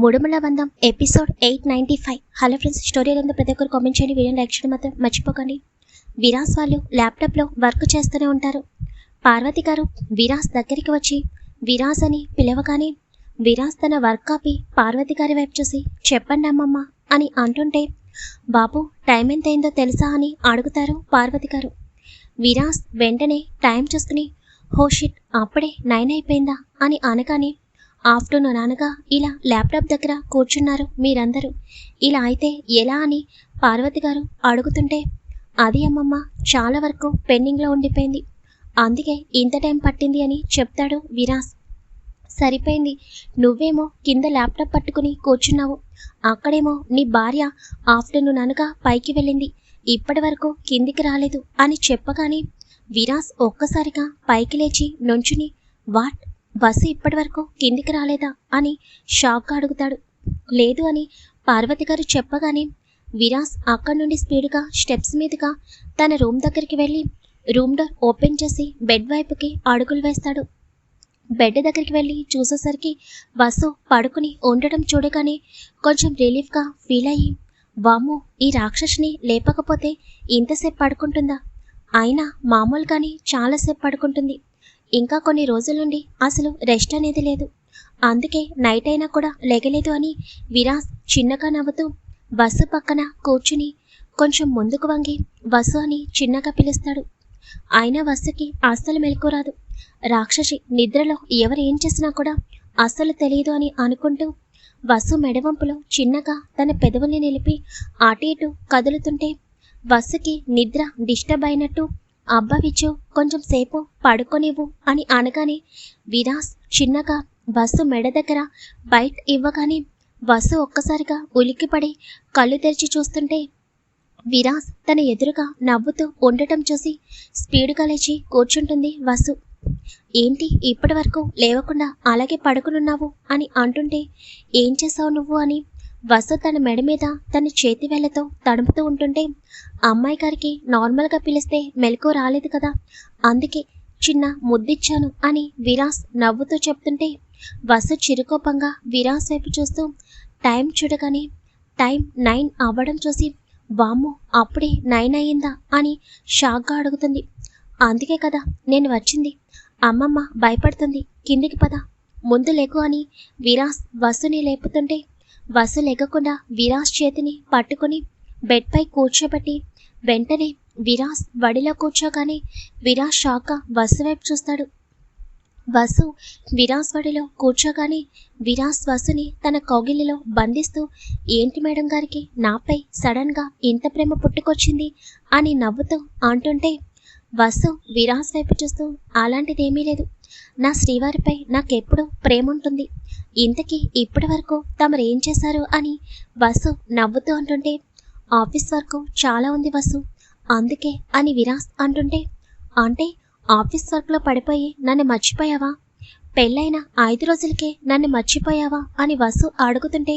మూడుమల బంధం episode eight ninety five. Hello friends story ఏందో ప్రతి ఒక్కరు కామెంట్ చేయండి వీడియో లైక్ చేయడం మాత్రం మర్చిపోకండి. విరాస్ వాళ్ళు ల్యాప్టాప్లో వర్క్ చేస్తూనే ఉంటారు. పార్వతి గారు విరాస్ దగ్గరికి వచ్చి విరాస్ అని పిలవగానే విరాస్ తన వర్క్ ఆపి పార్వతి గారి వైపు చూసి చెప్పండి అమ్మమ్మ అని అంటుంటే బాబు టైం ఎంత అయిందో తెలుసా అని అడుగుతారు పార్వతి గారు. విరాస్ వెంటనే టైం చూసుకుని హోషిట్ అప్పుడే నైన్ అయిపోయిందా అని అనగానే ఆఫ్టర్నూన్ అనగా ఇలా ల్యాప్టాప్ దగ్గర కూర్చున్నారు మీరందరూ. ఇలా అయితే ఎలా అని పార్వతి గారు అడుగుతుంటే అది అమ్మమ్మ చాలా వరకు పెండింగ్లో ఉండిపోయింది. అందుకే ఇంత టైం పట్టింది అని చెప్తాడు విరాస్. సరిపోయింది. నువ్వేమో కింద ల్యాప్టాప్ పట్టుకుని కూర్చున్నావు. అక్కడేమో నీ భార్య ఆఫ్టర్నూన్ అనగా పైకి వెళ్ళింది. ఇప్పటి వరకు కిందికి రాలేదు అని చెప్పగానే విరాస్ ఒక్కసారిగా పైకి లేచి నుంచుని వాట్? బస్సు ఇప్పటివరకు కిందికి రాలేదా అని షాక్గా అడుగుతాడు. లేదు అని పార్వతి గారు చెప్పగానే విరాస్ అక్కడి నుండి స్పీడ్గా స్టెప్స్ మీదుగా తన రూమ్ దగ్గరికి వెళ్ళి రూమ్ డోర్ ఓపెన్ చేసి బెడ్ వైపుకి అడుగులు వేస్తాడు. బెడ్ దగ్గరికి వెళ్ళి చూసేసరికి బస్సు పడుకుని ఉండటం చూడగానే కొంచెం రిలీఫ్గా ఫీల్ అయ్యి వాము ఈ రాక్షసుని లేపకపోతే ఇంతసేపు పడుకుంటుందా? అయినా మామూలుగానే చాలాసేపు పడుకుంటుంది. ఇంకా కొన్ని రోజుల నుండి అసలు రెస్ట్ అనేది లేదు. అందుకే నైట్ అయినా కూడా లెగలేదు అని విరాస్ చిన్నగా నవ్వుతూ బస్సు పక్కన కూర్చుని కొంచెం ముందుకు వంగి వసు అని చిన్నగా పిలుస్తాడు. అయినా వసుకి అస్సలు మెలకురాదు రాక్షసి నిద్రలో ఎవరు ఏం చేసినా కూడా అస్సలు తెలియదు అని అనుకుంటూ వసు మెడవంపులో చిన్నగా తన పెదవుల్ని నిలిపి అటు ఇటు కదులుతుంటే వసుకి నిద్ర డిస్టర్బ్ అయినట్టు అబ్బా విచ్చు కొంచెం సేపు పడుకోనివ్వు అని అనగానే విరాస్ చిన్నగా బస్సు మెడ దగ్గర బయట ఇవ్వగానే బస్సు ఒక్కసారిగా ఉలిక్కిపడి కళ్ళు తెరిచి చూస్తుంటే విరాస్ తన ఎదురుగా నవ్వుతూ ఉండటం చూసి స్పీడ్గా లేచి కూర్చుంటుంది వసు ఏంటి ఇప్పటి వరకు లేవకుండా అలాగే పడుకునున్నావు అని అంటుంటే ఏం చేసావు నువ్వు అని వసు తన మెడ మీద తన చేతి వేళ్ళతో తడుపుతూ ఉంటుంటే అమ్మాయి గారికి నార్మల్గా పిలిస్తే మెలకు రాలేదు కదా. అందుకే చిన్న ముద్దిచ్చాను అని విరాస్ నవ్వుతూ చెప్తుంటే వసు చిరుకోపంగా విరాస్ వైపు చూస్తూ టైం చూడగానే టైం నైన్ అవ్వడం చూసి వామ్ము అప్పుడే నైన్ అయ్యిందా? అని షాక్గా అడుగుతుంది. అందుకే కదా నేను వచ్చింది. అమ్మమ్మ భయపడుతుంది. కిందికి పద. ముందు లేకు అని విరాస్ వసుని లేపుతుంటే వసు లెగకుండా విరాస్ చేతిని పట్టుకుని బెడ్పై కూర్చోబెట్టి వెంటనే విరాస్ వడిలో కూర్చోగానే విరాస్ షాక్గా వసు వైపు చూస్తాడు. వసు విరాస్ వడిలో కూర్చోగానే విరాస్ వసుని తన కౌగిలిలో బంధిస్తూ ఏంటి మేడం గారికి నాపై సడన్గా ఇంత ప్రేమ పుట్టుకొచ్చింది? అని నవ్వుతూ అంటుంటే వసు విరాస్ వైపు చూస్తూ అలాంటిదేమీ లేదు. నా శ్రీవారిపై నాకెప్పుడు ప్రేమ ఉంటుంది ఇంతకీ ఇప్పటి వరకు తమరు ఏం చేశారు అని వసు నవ్వుతూ అంటుంటే ఆఫీస్ వర్క్ చాలా ఉంది వసు. అందుకే అని విరాస్ అంటుంటే అంటే ఆఫీస్ వర్క్లో పడిపోయి నన్ను మర్చిపోయావా? పెళ్ళైన ఐదు రోజులకే నన్ను మర్చిపోయావా? అని వసు అడుగుతుంటే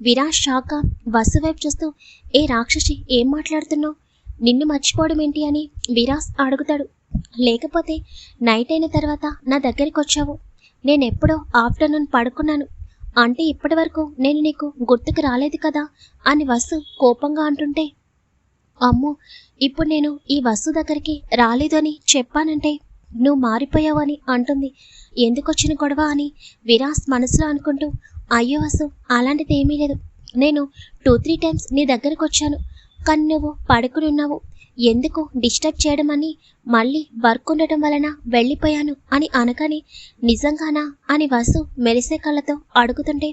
విరాస్ షాక్గా వసు వైపు చూస్తూ ఏ రాక్షసి ఏం మాట్లాడుతున్నావు? నిన్ను మర్చిపోవడం ఏంటి? అని విరాస్ అడుగుతాడు. లేకపోతే నైట్ అయిన తర్వాత నా దగ్గరికి వచ్చావు నేనెప్పుడో ఆఫ్టర్నూన్ పడుకున్నాను. అంటే ఇప్పటి వరకు నేను నీకు గుర్తుకు రాలేదు కదా అని వసు కోపంగా అంటుంటే అమ్మో ఇప్పుడు నేను ఈ వసు దగ్గరికి రాలేదు అని చెప్పానంటే నువ్వు మారిపోయావని అంటుంది. ఎందుకొచ్చిన గొడవ అని విరాస్ మనసులో అనుకుంటూ అయ్యో వసు అలాంటిది ఏమీ లేదు. నేను టూ త్రీ టైమ్స్ నీ దగ్గరకు వచ్చాను కానీ నువ్వు పడుకుని ఉన్నావు ఎందుకు డిస్టర్బ్ చేయడం అని మళ్ళీ వర్క్ ఉండటం వలన వెళ్ళిపోయాను అని అనగానే నిజంగానా అని వసు మెరిసే కళ్ళతో అడుగుతుంటే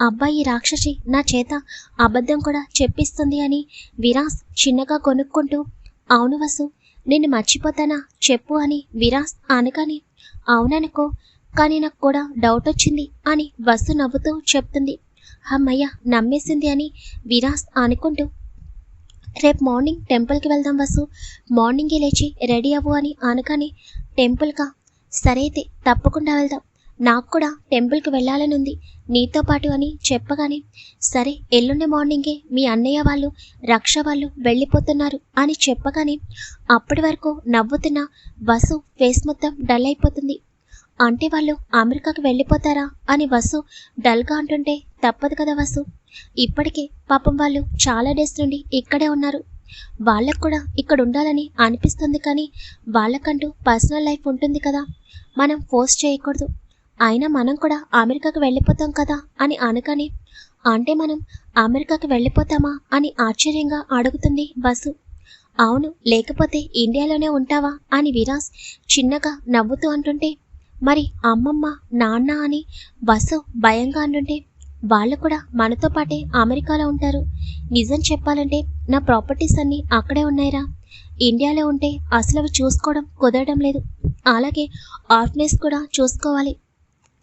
అబ్బాయి రాక్షసి నా చేత అబద్ధం కూడా చెప్పిస్తుంది అని విరాస్ చిన్నగా కొనుక్కుంటూ అవును వసు నిన్ను మర్చిపోతానా చెప్పు అని విరాస్ అనగానే అవుననుకో కానీ నాకు కూడా డౌట్ వచ్చింది అని వసు నవ్వుతూ చెప్తుంది. అమ్మయ్య నమ్మేసింది అని విరాస్ అనుకుంటూ రేపు మార్నింగ్ టెంపుల్కి వెళ్దాం వసు. మార్నింగే లేచి రెడీ అవ్వు అని అనగానే టెంపుల్కా సరే అయితే తప్పకుండా వెళ్దాం. నాకు కూడా టెంపుల్కి వెళ్ళాలని ఉంది. నీతో పాటు అని చెప్పగానే సరే ఎల్లుండి మార్నింగే మీ అన్నయ్య వాళ్ళు రక్ష వాళ్ళు వెళ్ళిపోతున్నారు అని చెప్పగానే అప్పటి వరకు నవ్వుతున్న వసు ఫేస్ మొత్తం డల్ అయిపోతుంది. అంటే వాళ్ళు అమెరికాకి వెళ్ళిపోతారా అని వసు డల్గా అంటుంటే తప్పదు కదా వసు. ఇప్పటికే పాపం వాళ్ళు చాలా డేస్ నుండి ఇక్కడే ఉన్నారు. వాళ్ళకు కూడా ఇక్కడ ఉండాలని అనిపిస్తుంది కానీ వాళ్ళకంటూ పర్సనల్ లైఫ్ ఉంటుంది కదా. మనం ఫోర్స్ చేయకూడదు. అయినా మనం కూడా అమెరికాకి వెళ్ళిపోతాం కదా అని అనగానే అంటే మనం అమెరికాకి వెళ్ళిపోతామా అని ఆశ్చర్యంగా అడుగుతుంది బస్సు. అవును లేకపోతే ఇండియాలోనే ఉంటావా అని విరాస్ చిన్నగా నవ్వుతూ అంటుంటే మరి అమ్మమ్మ నాన్న అని బస్సు భయంగా అంటుంటే వాళ్ళు కూడా మనతో పాటే అమెరికాలో ఉంటారు. నిజం చెప్పాలంటే నా ప్రాపర్టీస్ అన్నీ అక్కడే ఉన్నాయిరా. ఇండియాలో ఉంటే అసలు అవి చూసుకోవడం కుదరడం లేదు. అలాగే ఆర్ఫనేస్ కూడా చూసుకోవాలి.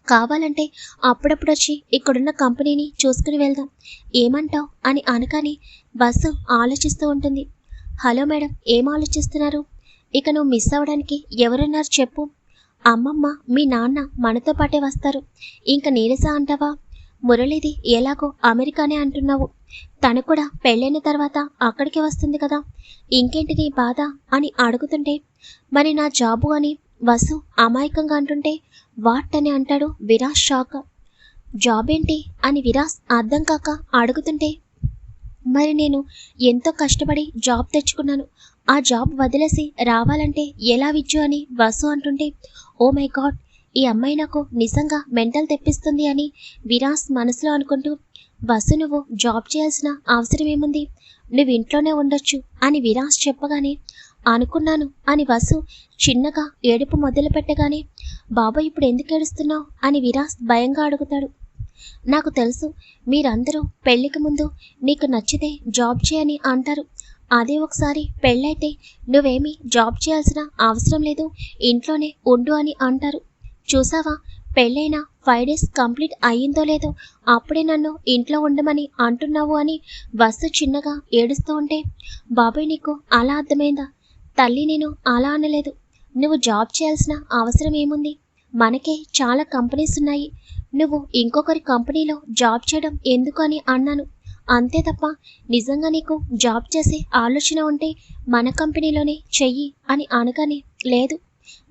కావాలంటే అప్పుడప్పుడు వచ్చి ఇక్కడున్న కంపెనీని చూసుకుని వెళ్దాం. ఏమంటావ్? అని అనగానే బస్సు ఆలోచిస్తూ ఉంటుంది. హలో మేడం ఏం ఆలోచిస్తున్నారు? ఇక నువ్వు మిస్ అవ్వడానికి ఎవరున్నారు చెప్పు. అమ్మమ్మ మీ నాన్న మనతో పాటే వస్తారు. ఇంక నీరస అంటావా? మురళిది ఎలాగో అమెరికానే అంటున్నావు. తను కూడా పెళ్ళైన తర్వాత అక్కడికి వస్తుంది కదా. ఇంకేంటి నీ బాధ? అని అడుగుతుంటే మరి నా జాబు అని వసు అమాయకంగా అంటుంటే వాట్ అని అంటాడు విరాజ్ షాక్. జాబ్ ఏంటి అని విరాస్ అర్థం కాక అడుగుతుంటే మరి నేను ఎంతో కష్టపడి జాబ్ తెచ్చుకున్నాను. ఆ జాబ్ వదిలేసి రావాలంటే ఎలా విచ్చు అని వసు అంటుంటే ఓ మై గాడ్ ఈ అమ్మాయి నాకు నిజంగా మెంటల్ తెప్పిస్తుంది అని విరాస్ మనసులో అనుకుంటూ బస్సు నువ్వు జాబ్ చేయాల్సిన అవసరం ఏముంది? నువ్వు ఇంట్లోనే ఉండొచ్చు అని విరాస్ చెప్పగానే అనుకున్నాను అని వసు చిన్నగా ఏడుపు మొదలు పెట్టగానే బాబా ఇప్పుడు ఎందుకు ఏడుస్తున్నావు? అని విరాస్ భయంగా అడుగుతాడు. నాకు తెలుసు మీరందరూ పెళ్ళికి ముందు నీకు నచ్చితే జాబ్ చేయని అంటారు. అదే ఒకసారి పెళ్ళైతే నువ్వేమీ జాబ్ చేయాల్సిన అవసరం లేదు ఇంట్లోనే ఉండు అని అంటారు. చూసావా? పెళ్ళైన ఫైవ్ డేస్ కంప్లీట్ అయ్యిందో లేదో అప్పుడే నన్ను ఇంట్లో ఉండమని అంటున్నావు అని వస్తు చిన్నగా ఏడుస్తూ ఉంటే బాబాయ్ నీకు అలా అర్థమైందా? తల్లి నేను అలా అనలేదు. నువ్వు జాబ్ చేయాల్సిన అవసరం ఏముంది? మనకే చాలా కంపెనీస్ ఉన్నాయి. నువ్వు ఇంకొకరి కంపెనీలో జాబ్ చేయడం ఎందుకు అని అన్నాను. అంతే తప్ప నిజంగా నీకు జాబ్ చేసే ఆలోచన ఉంటే మన కంపెనీలోనే చెయ్యి అని అనగానే లేదు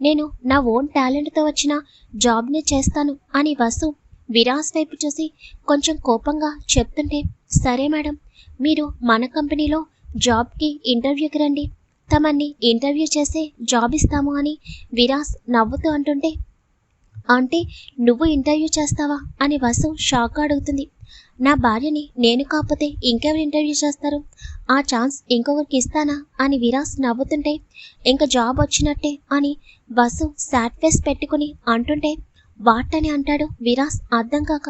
నేను నా ఓన్ టాలెంట్తో వచ్చిన జాబ్నే చేస్తాను అని వసు విరాస్ వైపు చూసి కొంచెం కోపంగా చెప్తుంటే సరే మేడం మీరు మన కంపెనీలో జాబ్కి ఇంటర్వ్యూకి రండి. తమన్ని ఇంటర్వ్యూ చేసే జాబ్ ఇస్తాము అని విరాస్ నవ్వుతూ అంటుంటే అంటే నువ్వు ఇంటర్వ్యూ చేస్తావా? అని వసు షాక్ అడుగుతుంది. నా భార్యని నేను కాకపోతే ఇంకెవరు ఇంటర్వ్యూ చేస్తారు? ఆ ఛాన్స్ ఇంకొకరికి ఇస్తానా? అని విరాస్ నవ్వుతుంటే ఇంకా జాబ్ వచ్చినట్టే అని బస్సు శాట్ ఫేస్ పెట్టుకుని అంటుంటే వాట్ అని అంటాడు విరాస్ అర్థం కాక.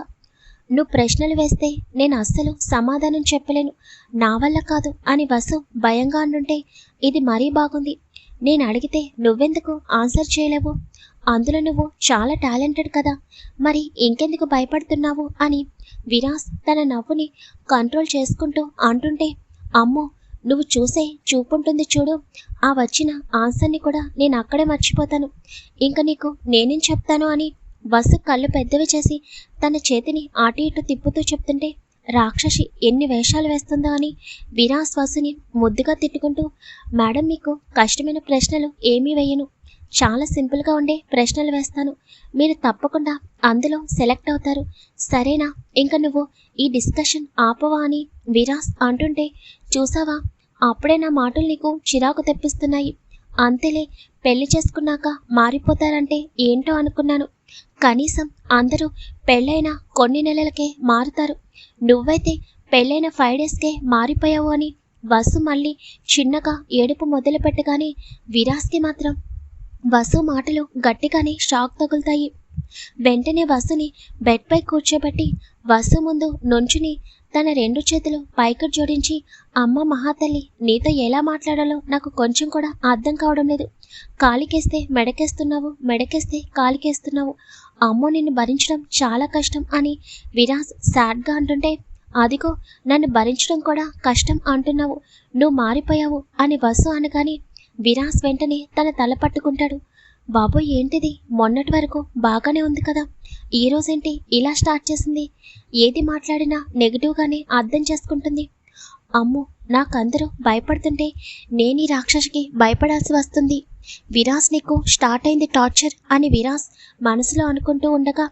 నువ్వు ప్రశ్నలు వేస్తే నేను అస్సలు సమాధానం చెప్పలేను. నా వల్ల కాదు అని వసు భయంగా అంటుంటే ఇది మరీ బాగుంది. నేను అడిగితే నువ్వెందుకు ఆన్సర్ చేయలేవు? అందులో నువ్వు చాలా టాలెంటెడ్ కదా. మరి ఇంకెందుకు భయపడుతున్నావు అని విరాస్ తన నవ్వుని కంట్రోల్ చేసుకుంటూ అంటుంటే అమ్మో నువ్వు చూసే చూపుంటుంది చూడు. ఆ వచ్చిన ఆన్సర్ని కూడా నేను అక్కడే మర్చిపోతాను. ఇంక నీకు నేనేం చెప్తాను అని బస్సు కళ్ళు పెద్దవి చేసి తన చేతిని అటు ఇటు తిప్పుతూ చెప్తుంటే రాక్షసి ఎన్ని వేషాలు వేస్తుందో అని విరాస్ వసుని ముద్దుగా తిట్టుకుంటూ మేడం మీకు కష్టమైన ప్రశ్నలు ఏమీ వేయను. చాలా సింపుల్గా ఉండే ప్రశ్నలు వేస్తాను. మీరు తప్పకుండా అందులో సెలెక్ట్ అవుతారు. సరేనా? ఇంకా నువ్వు ఈ డిస్కషన్ ఆపవా అని విరాస్ అంటుంటే చూసావా? అప్పుడే నా మాటలు నీకు చిరాకు తెప్పిస్తున్నాయి. అంతేలే పెళ్ళి చేసుకున్నాక మారిపోతారంటే ఏంటో అనుకున్నాను. కనీసం అందరూ పెళ్ళైన కొన్ని నెలలకే మారుతారు. నువ్వైతే పెళ్ళైన ఫైవ్ డేస్కే మారిపోయావు అని వసు మళ్ళీ చిన్నగా ఏడుపు మొదలుపెట్టగానే విరాస్కి మాత్రం వసు మాటలు గట్టిగానే షాక్ తగులుతాయి. వెంటనే వసుని బెడ్పై కూర్చోబెట్టి వసు ముందు నుంచుని తన రెండు చేతులు పైకి జోడించి అమ్మ మహాతల్లి నీతో ఎలా మాట్లాడాలో నాకు కొంచెం కూడా అర్థం కావడం లేదు. కాలికేస్తే మెడకేస్తున్నావు మెడకేస్తే కాలికేస్తున్నావు. అమ్మో నిన్ను భరించడం చాలా కష్టం అని విరాజ్ సాడ్గా అంటుంటే అదిగో నన్ను భరించడం కూడా కష్టం అంటున్నావు. నువ్వు మారిపోయావు అని వసు అనగానే విరాస్ వెంటనే తన తల పట్టుకుంటాడు. బాబోయ్ ఏంటిది? మొన్నటి వరకు బాగానే ఉంది కదా. ఈ రోజేంటి ఇలా స్టార్ట్ చేసింది? ఏది మాట్లాడినా నెగిటివ్గానే అర్థం చేసుకుంటుంది. అమ్మో నాకందరూ భయపడుతుంటే నేను ఈ రాక్షసికి భయపడాల్సి వస్తుంది. విరాస్ నీకు స్టార్ట్ అయింది టార్చర్ అని విరాస్ మనసులో అనుకుంటూ ఉండగా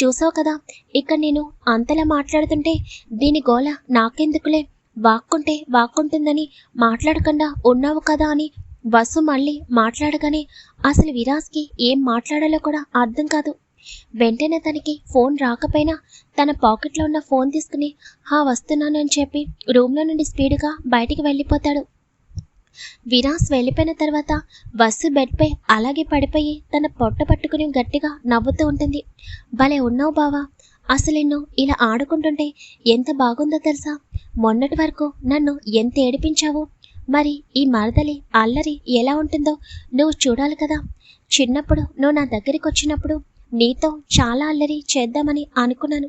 చూసావు కదా ఇక్కడ నేను అంతలా మాట్లాడుతుంటే దీని గోల నాకెందుకులే? వాక్కుంటే వాక్కుంటుందని మాట్లాడకుండా ఉన్నావు కదా అని వసు మళ్ళీ మాట్లాడగానే అసలు విరాస్కి ఏం మాట్లాడాలో కూడా అర్థం కాదు. వెంటనే తనకి ఫోన్ రాకపోయినా తన పాకెట్లో ఉన్న ఫోన్ తీసుకుని హా వస్తున్నాను అని చెప్పి రూమ్లో నుండి స్పీడ్గా బయటికి వెళ్ళిపోతాడు. విరాస్ వెళ్ళిపోయిన తర్వాత బస్సు బెడ్పై అలాగే పడిపోయి తన పొట్ట పట్టుకుని గట్టిగా నవ్వుతూ ఉంటుంది. భలే ఉన్నావు బావా. అసలు నిన్ను ఇలా ఆడుకుంటుంటే ఎంత బాగుందో తెలుసా? మొన్నటి వరకు నన్ను ఎంత ఏడిపించావు? మరి ఈ మరదలి అల్లరి ఎలా ఉంటుందో నువ్వు చూడాలి కదా. చిన్నప్పుడు నువ్వు నా దగ్గరికి వచ్చినప్పుడు నీతో చాలా అల్లరి చేద్దామని అనుకున్నాను.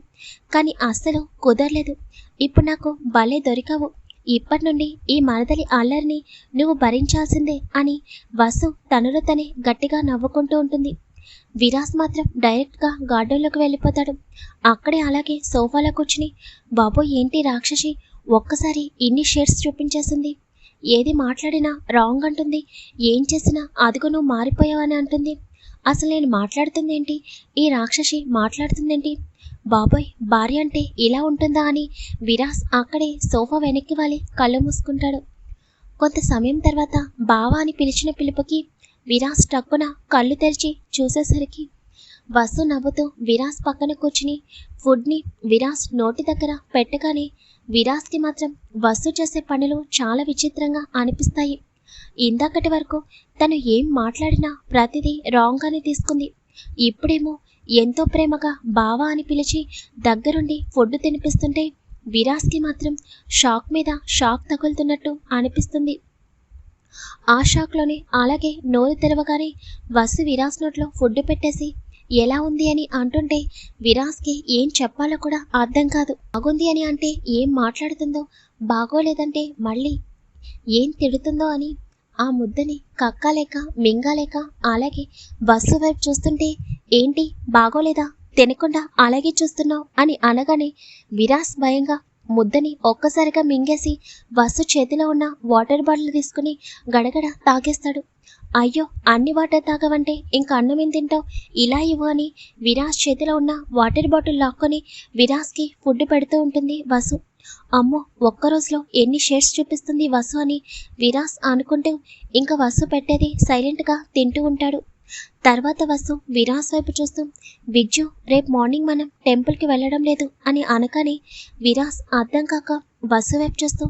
కానీ అస్సలు కుదరలేదు. ఇప్పుడు నాకు భలే దొరికావు. ఇప్పటి నుండి ఈ మరదలి అల్లరిని నువ్వు భరించాల్సిందే అని వసు తనలో తనే గట్టిగా నవ్వుకుంటూ ఉంటుంది. విరాస్ మాత్రం డైరెక్ట్గా గార్డెన్లోకి వెళ్ళిపోతాడు. అక్కడే అలాగే సోఫాలో కూర్చుని బాబు ఏంటి రాక్షసి? ఒక్కసారి ఇన్ని షేడ్స్ చూపించేసింది. ఏది మాట్లాడినా రాంగ్ అంటుంది. ఏం చేసినా అదిగో నువ్వు మారిపోయావని అంటుంది. అసలు నేను మాట్లాడుతుందేంటి? ఈ రాక్షసి మాట్లాడుతుందేంటి? బాబాయ్ భార్య అంటే ఇలా ఉంటుందా అని విరాస్ అక్కడే సోఫా వెనక్కి వాలి కళ్ళు మూసుకుంటాడు. కొంత సమయం తర్వాత బావా అని పిలిచిన పిలుపుకి విరాస్ టక్కున కళ్ళు తెరిచి చూసేసరికి వసు నవ్వుతూ విరాస్ పక్కన కూర్చుని ఫుడ్ని విరాస్ నోటి దగ్గర పెట్టగానే విరాస్కి మాత్రం వసు చేసే పనులు చాలా విచిత్రంగా అనిపిస్తాయి. ఇందాకటి వరకు తను ఏం మాట్లాడినా ప్రతిదీ రాంగ్గానే తీసుకుంది. ఇప్పుడేమో ఎంతో ప్రేమగా బావా అని పిలిచి దగ్గరుండి ఫుడ్ తినిపిస్తుంటే విరాస్కి మాత్రం షాక్ మీద షాక్ తగులుతున్నట్టు అనిపిస్తుంది. ఆ షాక్లోనే అలాగే నోరు తెరవగానే వసు విరాస్ నోట్లో ఫుడ్ పెట్టేసి ఎలా ఉంది అని అంటుంటే విరాస్కి ఏం చెప్పాలో కూడా అర్థం కాదు. బాగుంది అని అంటే ఏం మాట్లాడుతుందో బాగోలేదంటే మళ్ళీ ఏం తిడుతుందో అని ఆ ముద్దని కక్కలేక మింగాలేక అలాగే బస్సు వైపు చూస్తుంటే ఏంటి బాగోలేదా తినకుండా అలాగే చూస్తున్నావు అని అనగానే విరాస్ భయంగా ముద్దని ఒక్కసారిగా మింగేసి బస్సు చేతిలో ఉన్న వాటర్ బాటిల్ తీసుకుని గడగడ తాగేస్తాడు. అయ్యో అన్ని వాటర్ తాగవంటే ఇంక అన్నం ఏం తింటావు? ఇలా ఇవ్వు అని విరాస్ చేతిలో ఉన్న వాటర్ బాటిల్ లాక్కొని విరాస్కి ఫుడ్ పెడుతూ ఉంటుంది వసు. అమ్మో ఒక్క రోజులో ఎన్ని షేడ్స్ చూపిస్తుంది వసు అని విరాస్ అనుకుంటూ ఇంకా వసు పెట్టేది సైలెంట్గా తింటూ ఉంటాడు. తర్వాత వసు విరాస్ వైపు చూస్తూ విజ్జు రేపు మార్నింగ్ మనం టెంపుల్కి వెళ్ళడం లేదు అని అనగానే విరాస్ అర్థం కాక వసు వైపు చూస్తూ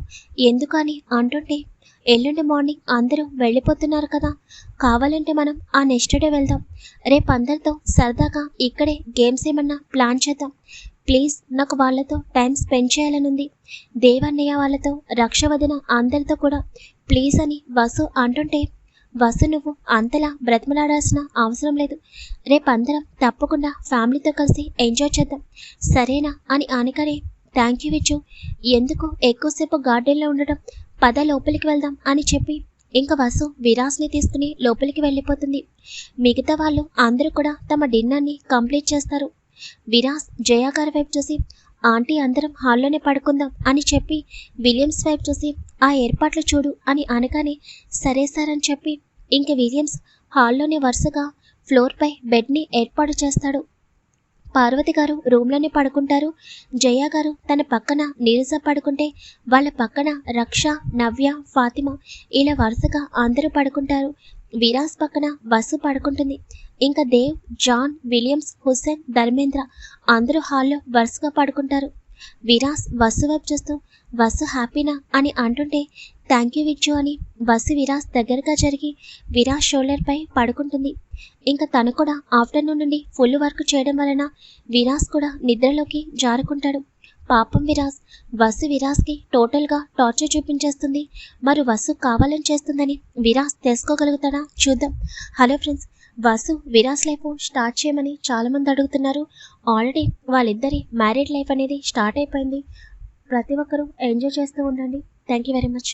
ఎందుకు అని అంటుంటే ఎల్లుండి మార్నింగ్ అందరూ వెళ్ళిపోతున్నారు కదా కావాలంటే మనం ఆ నెక్స్ట్ డే వెళ్దాం. రేపు అందరితో సరదాగా ఇక్కడే గేమ్స్ ఏమన్నా ప్లాన్ చేద్దాం. ప్లీజ్ నాకు వాళ్ళతో టైం స్పెండ్ చేయాలనుంది. దేవన్నయ్య వాళ్ళతో రక్ష వదిన అందరితో కూడా ప్లీజ్ అని వసు అంటుంటే వసు నువ్వు అంతలా బ్రతిమలాడాల్సిన అవసరం లేదు. రేపు అందరం తప్పకుండా ఫ్యామిలీతో కలిసి ఎంజాయ్ చేద్దాం. సరేనా? అని అనకనే థ్యాంక్ యూ విచ్చు ఎందుకు ఎక్కువసేపు గార్డెన్లో ఉండటం పద లోపలికి వెళ్దాం అని చెప్పి ఇంకా వసు విరాస్ని తీసుకుని లోపలికి వెళ్ళిపోతుంది. మిగతా వాళ్ళు అందరూ కూడా తమ డిన్నర్ని కంప్లీట్ చేస్తారు. విరాస్ జయా గారి వైపు చూసి ఆంటీ అందరం హాల్లోనే పడుకుందాం అని చెప్పి విలియమ్స్ వైపు చూసి ఆ ఏర్పాట్లు చూడు అని అనగానే సరే సార్ అని చెప్పి ఇంక విలియమ్స్ హాల్లోనే వరుసగా ఫ్లోర్పై బెడ్ని ఏర్పాటు చేస్తాడు. పార్వతి గారు రూమ్లోనే పడుకుంటారు. జయ గారు తన పక్కన నీరజ పడుకుంటే వాళ్ళ పక్కన రక్ష నవ్య ఫాతిమ ఇలా వరుసగా అందరూ పడుకుంటారు. విరాస్ పక్కన బస్సు పడుకుంటుంది. ఇంకా దేవ్ జాన్ విలియమ్స్ హుస్సేన్ ధర్మేంద్ర అందరూ హాల్లో వరుసగా పడుకుంటారు. విరాస్ బస్సు వైపు చూస్తూ బస్సు హ్యాపీనా అని అంటుంటే థ్యాంక్ యూ విచ్చు అని బస్సు విరాస్ దగ్గరగా జరిగి విరాస్ షోల్డర్పై పడుకుంటుంది. ఇంకా తను కూడా ఆఫ్టర్నూన్ నుండి ఫుల్ వర్క్ చేయడం వలన విరాస్ కూడా నిద్రలోకి జారుకుంటాడు. పాపం విరాస్ వసు విరాస్కి టోటల్గా టార్చర్ చూపించేస్తుంది. మరి వసు కావాలని చేస్తుందని విరాస్ తెలుసుకోగలుగుతాడా? చూద్దాం. Hello friends Vasu Viraj life start చేయమని చాలామంది అడుగుతున్నారు. ఆల్రెడీ వాళ్ళిద్దరి మ్యారీడ్ లైఫ్ అనేది స్టార్ట్ అయిపోయింది. ప్రతి ఒక్కరూ ఎంజాయ్ చేస్తూ ఉండండి. Thank you very much.